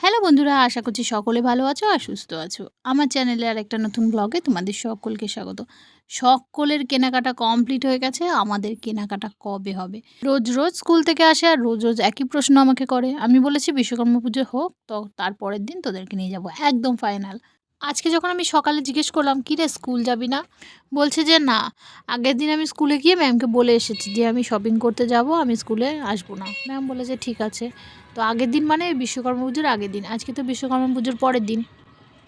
Hello বন্ধুরা, আশা করছি সকলে ভালো আছো আর সুস্থ আছো। আমার চ্যানেলে আর একটা নতুন ব্লগে তোমাদের সকলকে স্বাগত। সকলের কেনাকাটা কমপ্লিট হয়ে গেছে, আমাদের কেনাকাটা কবে হবে? রোজ রোজ স্কুল থেকে আসে আর রোজ রোজ একই প্রশ্ন আমাকে করে। আমি বলেছি বিশ্বকর্মা পুজো হোক, তো তারপরের দিন তোদেরকে নিয়ে যাব একদম ফাইনাল আজকে যখন আমি সকালে জিজ্ঞেস করলাম, কী রে, স্কুল যাবি না? বলছে যে, না, আগের দিন আমি স্কুলে গিয়ে ম্যামকে বলে এসেছি যে, আমি শপিং করতে যাব, আমি স্কুলে আসব না। ম্যাম বলেছে ঠিক আছে। তো আগের দিন মানে বিশ্বকর্মা পুজোর আগের দিন। আজকে তো বিশ্বকর্মা পুজোর পরের দিন।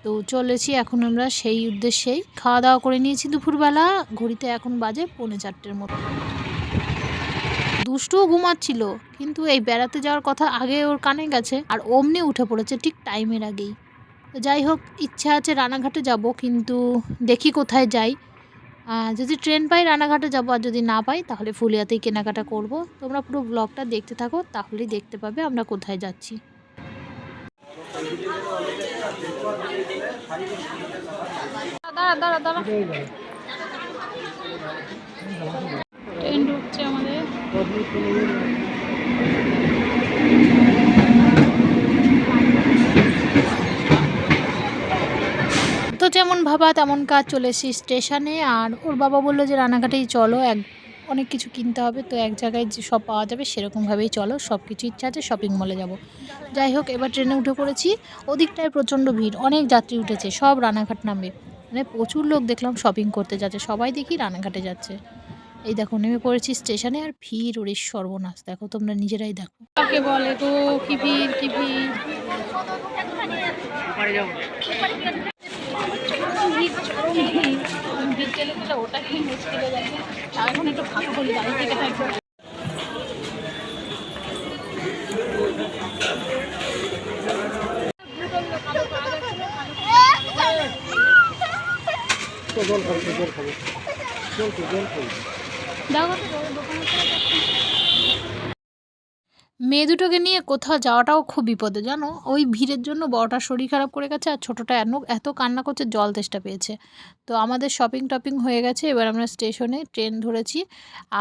তো চলেছি এখন আমরা সেই উদ্দেশ্যেই। খাওয়া দাওয়া করে নিয়েছি দুপুরবেলা। ঘড়িতে এখন বাজে পৌনে চারটের মতো। দুষ্টুও ঘুমাচ্ছিল, কিন্তু এই বেড়াতে যাওয়ার কথা আগে ওর কানে গেছে, আর অমনি উঠে পড়েছে ঠিক টাইমের আগেই। যাই হোক, ইচ্ছা আছে রানাঘাটে যাব, কিন্তু দেখি কোথায় যাই। যদি ট্রেন পাই রানাঘাটে যাব, আর যদি না পাই, তাহলে ফুলিয়াতেই কেনাকাটা করব। তোমরা পুরো ব্লগটা দেখতে থাকো, তাহলেই দেখতে পাবে আমরা কোথায় যাচ্ছি। ট্রেন ঢুকছে আমাদের। যেমন ভাবা তেমন কাজ চলে এসেছি স্টেশনে। আর ওর বাবা বলল যে রানাঘাটেই চলো এক অনেক কিছু কিনতে হবে। তো এক জায়গায় যে সব পাওয়া যাবে সেরকমভাবেই চলো। সব কিছু ইচ্ছা আছে শপিং মলে যাব। যাই হোক এবার ট্রেনে উঠে পড়েছি। ওদিকটায় প্রচণ্ড ভিড় অনেক যাত্রী উঠেছে সব রানাঘাট নামবে মানে প্রচুর লোক দেখলাম শপিং করতে যাচ্ছে সবাই দেখি রানাঘাটে যাচ্ছে। এই দেখো নেমে পড়েছি স্টেশনে আর ভিড় ওরে সর্বনাশ। দেখো তোমরা নিজেরাই দেখো। কাকে বলে গো কি ভিড় কি ভিড়? ভিড় গেলে ওটা কি মুশকিল হয়ে যাবে এখন একটু ফাঁকা করি গাড়ি থেকে থাকবে দাও মেয়ে দুটোকে নিয়ে কোথাও যাওয়াটাও খুব বিপদে, জানো? ওই ভিড়ের জন্য বড়টা শরীর খারাপ করে গেছে আর ছোটোটা এত এত কান্না করছে, জল তেষ্টা পেয়েছে। তো আমাদের শপিং টপিং হয়ে গেছে, এবার আমরা স্টেশনে ট্রেন ধরেছি।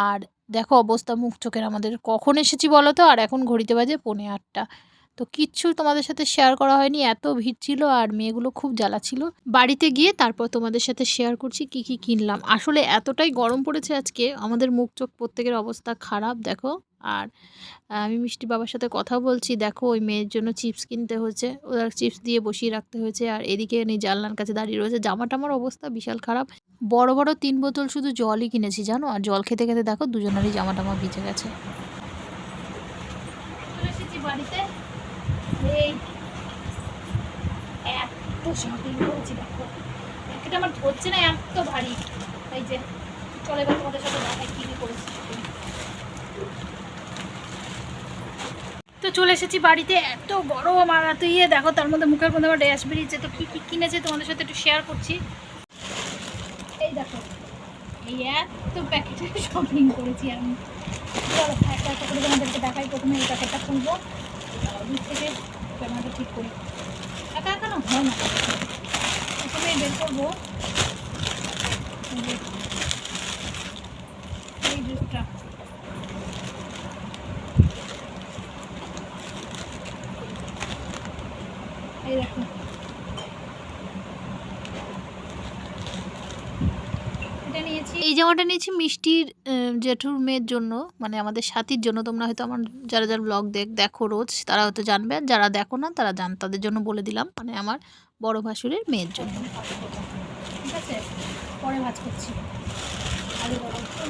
আর দেখো অবস্থা মুখ চোখের আমাদের। কখন এসেছি বলো তো? আর এখন ঘড়িতে বাজে পৌনে আটটা। তো কিচ্ছু তোমাদের সাথে শেয়ার করা হয়নি। এত ভিড় ছিল আর মেয়েগুলো খুব জ্বালা ছিল। বাড়িতে গিয়ে তারপর তোমাদের সাথে শেয়ার করছি কি কি কিনলাম। আসলে এতটাই গরম পড়েছে আজকে, আমাদের মুখ চোখ প্রত্যেকের অবস্থা খারাপ, দেখো। আর আমি মিষ্টি বাবার সাথে কথা বলছি, দেখো ওই মেয়ের জন্য চিপস কিনতে হয়েছে ওদের চিপস দিয়ে বসিয়ে রাখতে হয়েছে। আর এদিকে উনি জানলার কাছে দাঁড়িয়ে রয়েছে। জামা টামার অবস্থা বিশাল খারাপ। বড় বড় তিন বোতল শুধু জলই কিনেছি, জানো? আর জল খেতে খেতে দেখো দুজনেরই জামা টামা ভিজে গেছে। বাড়িতে। এই এত শপিং করেছি আমার ধরছে না, এত ভারী। এই যে, চলে এবার তোমাদের সাথে দেখাই কি কি করেছি তো চলে এসেছি বাড়িতে, এত গরম, আর এত ইয়ে দেখো, তার মধ্যে মুখের মধ্যে আমার ড্যাশ বেরিয়েছে তো কী কী কিনেছে তোমাদের সাথে একটু শেয়ার করছি। এই দেখো, এই এত প্যাকেটের শপিং করেছি আমি। একটা একটা করে তোমাদেরকে দেখাই, প্রথমে এই প্যাকেটটা খুলবো। থেকে ক্যামেরাটা ঠিক করি। একা একা না হয় না। প্রথমে বের করব। এই যে, জুসটা। এই দেখো এটা নিয়েছি এই জামাটা নিয়েছি মিষ্টির জেঠুর মেয়ের জন্য মানে আমাদের সাথীর জন্য। তোমরা হয়তো আমার, যারা যারা ব্লগ দেখ, দেখো রোজ, তারা হয়তো জানবে। যারা দেখো না, তারা জান, তাদের জন্য বলে দিলাম। মানে আমার বড় ভাসুরের মেয়ের জন্য। ঠিক আছে? পরে ভাজ করছি।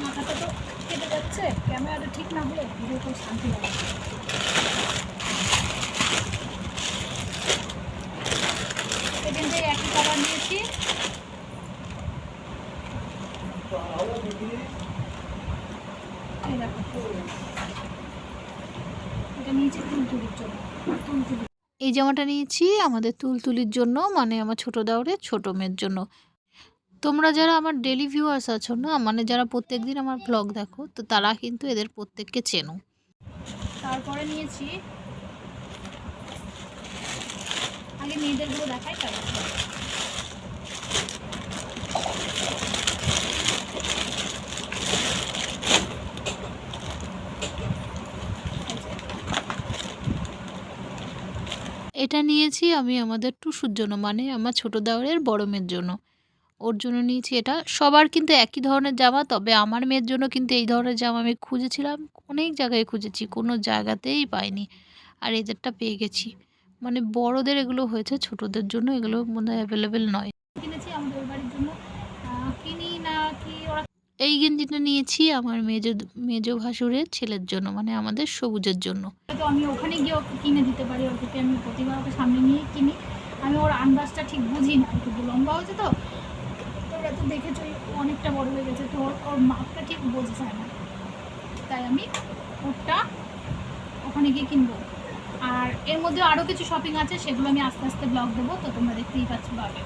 মাথাটা তো কেটে যাচ্ছে। ক্যামেরাটা ঠিক না হলে শান্তি সেকেন্ড থেকে একই কালার নিয়েছি এই জামাটা নিয়েছি আমাদের তুলতুলির জন্য মানে আমার ছোট দাউরের ছোট মেয়ের জন্য। তোমরা যারা আমার ডেলি ভিউয়ার্স আছো না মানে যারা প্রত্যেক দিন আমার ব্লগ দেখো, তো তারা কিন্তু এদের প্রত্যেককে চেনো। তারপরে নিয়েছি, আগে মেয়েদেরগুলো দেখাই, তারপর এটা নিয়েছি আমি আমাদের টুসুর জন্য মানে আমার ছোটো দেওরের বড় মেয়ের জন্য। ওর জন্য নিয়েছি এটা। সবার কিন্তু একই ধরনের জামা, তবে আমার মেয়ের জন্য কিন্তু এই ধরনের জামা আমি খুঁজেছিলাম, অনেক জায়গায় খুঁজেছি, কোনো জায়গাতেই পাইনি। আর এদেরটা পেয়ে গেছি। মানে বড়দের এগুলো হয়েছে, ছোটদের জন্য এগুলো মনে হয় অ্যাভেলেবেল নয়। কিনেছি আমাদের বাড়ির জন্য। এই গেঞ্জিটা নিয়েছি আমার মেজ মেজ ভাসুরের ছেলের জন্য মানে আমাদের সবুজের জন্য। আমি ওখানে গিয়ে ওকে কিনে দিতে পারি ওকে আমি প্রতিবার ওকে সামনে নিয়ে কিনি। আমি ওর আন্দাজটা ঠিক বুঝি না, একটু লম্বা হয়েছে তো। তোমরা তো দেখেছ অনেকটা বড় হয়ে গেছে, তো ওর ওর মাপটা ঠিক বোঝা যায় না। তাই আমি ওরটা ওখানে গিয়ে কিনবো। আর এর মধ্যে আরও কিছু শপিং আছে, সেগুলো আমি আস্তে আস্তে ব্লগ দেবো, তো তোমরা দেখতেই পাচ্ছ, পাবে।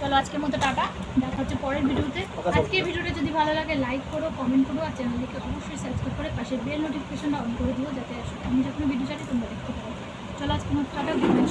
চলো আজকের মতো টাটা। দেখা হচ্ছে পরের ভিডিওতে। আজকের ভিডিওটা যদি ভালো লাগে লাইক করো কমেন্ট করো আর চ্যানেলটিকে অবশ্যই সাবস্ক্রাইব করে পাশে বেল নোটিফিকেশনটা অন করে দিও যাতে আমি যখন ভিডিও চাটি তোমরা দেখতে পারো। চলো আজকের মতো টাটা গুড নাইট